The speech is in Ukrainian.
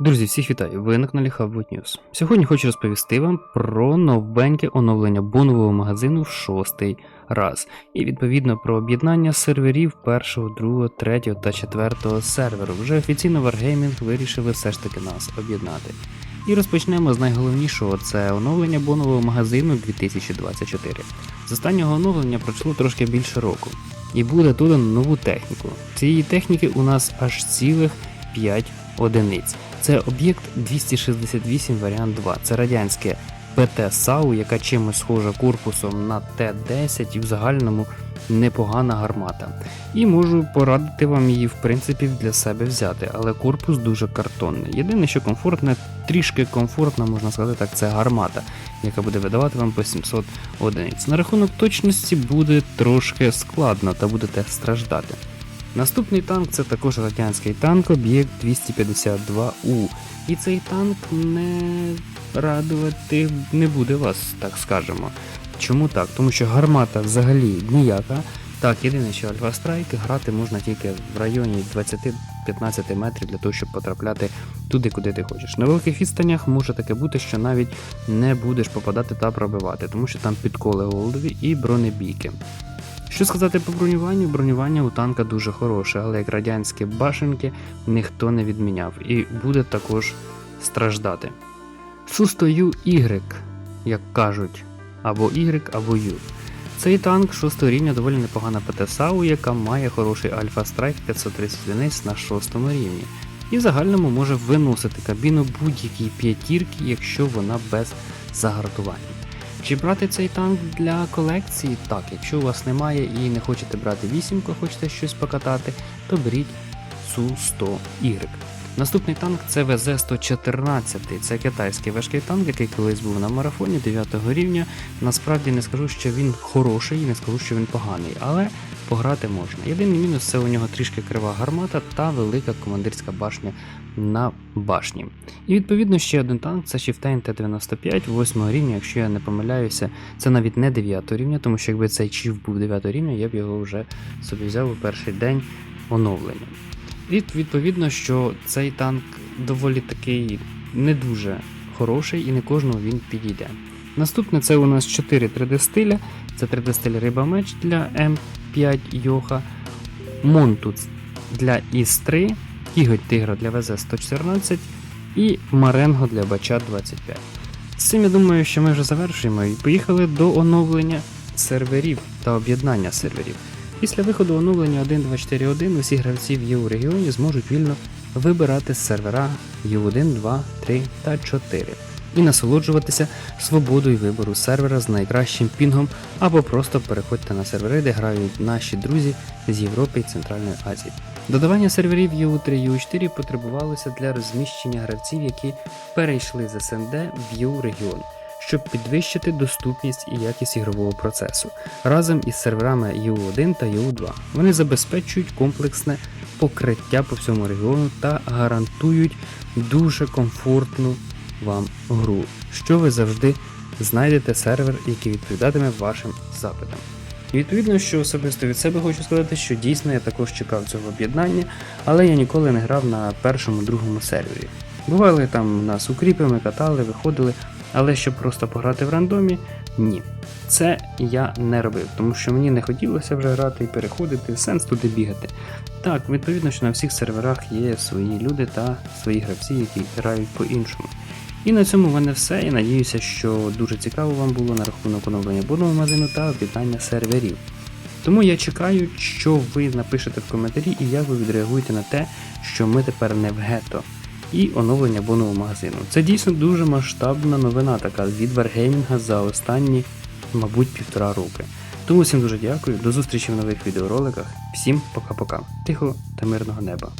Друзі, всіх вітаю! Ви на каналі Hubwood News. Сьогодні хочу розповісти вам про новеньке оновлення бонового магазину в шостий раз, і відповідно про об'єднання серверів першого, другого, третього та четвертого серверу. Вже офіційно Wargaming вирішили все ж таки нас об'єднати. І розпочнемо з найголовнішого це оновлення бонового магазину 2024. З останнього оновлення пройшло трошки більше року, і буде додано нову техніку. Цієї техніки у нас аж цілих 5 одиниць. Це об'єкт 268 варіант 2. Це радянське ПТ САУ, яка чимось схожа корпусом на Т-10 і в загальному непогана гармата. І можу порадити вам її, в принципі, для себе взяти, але корпус дуже картонний. Єдине, що комфортне, трішки комфортно, можна сказати так, це гармата, яка буде видавати вам по 700 одиниць. На рахунок точності буде трошки складно та будете страждати. Наступний танк це також радянський танк, об'єкт 252У. І цей танк не радувати не буде вас, так скажемо. Чому так? Тому що гармата взагалі ніяка. Так, єдине, що Альфа Страйк грати можна тільки в районі 20-15 метрів для того, щоб потрапляти туди, куди ти хочеш. На великих відстанях може таке бути, що навіть не будеш попадати та пробивати, тому що там підколи голдові і бронебійки. Що сказати по бронюванню? Бронювання у танка дуже хороше, але як радянські башенки ніхто не відміняв і буде також страждати. Су-100 Y, як кажуть, або Y, або U. Цей танк 6 рівня доволі непогана ПТСАУ, яка має хороший Альфа Страйк 530 одиниць на 6 рівні. І в загальному може виносити кабіну будь-якій п'ятірки, якщо вона без загартування. Чи брати цей танк для колекції? Так, якщо у вас немає і не хочете брати вісімку, хочете щось покатати, то беріть Су-100Y. Наступний танк це ВЗ-114. Це китайський важкий танк, який колись був на марафоні 9 рівня. Насправді не скажу, що він хороший, не скажу, що він поганий, але пограти можна. Єдиний мінус це у нього трішки крива гармата та велика командирська башня на башні. І відповідно ще один танк це Chieftain Т-95 8 рівня, якщо я не помиляюся, це навіть не 9 рівня, тому що якби цей чіф був 9 рівня, я б його вже собі взяв у перший день оновлення. І відповідно, що цей танк доволі такий не дуже хороший і не кожному він підійде. Наступне це у нас 4 3D стиля. Це 3D стиль Риба Меч для М5 Йоха, Монтуц для ІС-3, Кіготь Тигра для ВЗ-114 і Маренго для Бача 25. З цим я думаю, що ми вже завершуємо і поїхали до оновлення серверів та об'єднання серверів. Після виходу оновлення 1.2.4.1 усі гравці в ЄУ регіоні зможуть вільно вибирати сервера U1, 2, 3 та 4 і насолоджуватися свободою вибору сервера з найкращим пінгом або просто переходьте на сервери, де грають наші друзі з Європи і Центральної Азії. Додавання серверів EU3 EU4 потребувалося для розміщення гравців, які перейшли з СНД в EU регіон щоб підвищити доступність і якість ігрового процесу разом із серверами EU1 та EU2. Вони забезпечують комплексне покриття по всьому регіону та гарантують дуже комфортну вам гру, що ви завжди знайдете сервер, який відповідатиме вашим запитам. І відповідно, що особисто від себе хочу сказати, що дійсно я також чекав цього об'єднання, але я ніколи не грав на першому другому сервері. Бували там нас укріпи, ми катали, виходили, але щоб просто пограти в рандомі, ні. Це я не робив, тому що мені не хотілося вже грати і переходити, сенс туди бігати. Так, відповідно, що на всіх серверах є свої люди та свої гравці, які грають по-іншому. І на цьому в мене все. Я надіюся, що дуже цікаво вам було на рахунок оновлення борного магазину та об'єднання серверів. Тому я чекаю, що ви напишете в коментарі і як ви відреагуєте на те, що ми тепер не в гетто і оновлення бонового магазину. Це дійсно дуже масштабна новина така від Wargaming за останні, мабуть, півтора роки. Тому всім дуже дякую, до зустрічі в нових відеороликах. Всім пока-пока. Тихо та мирного неба.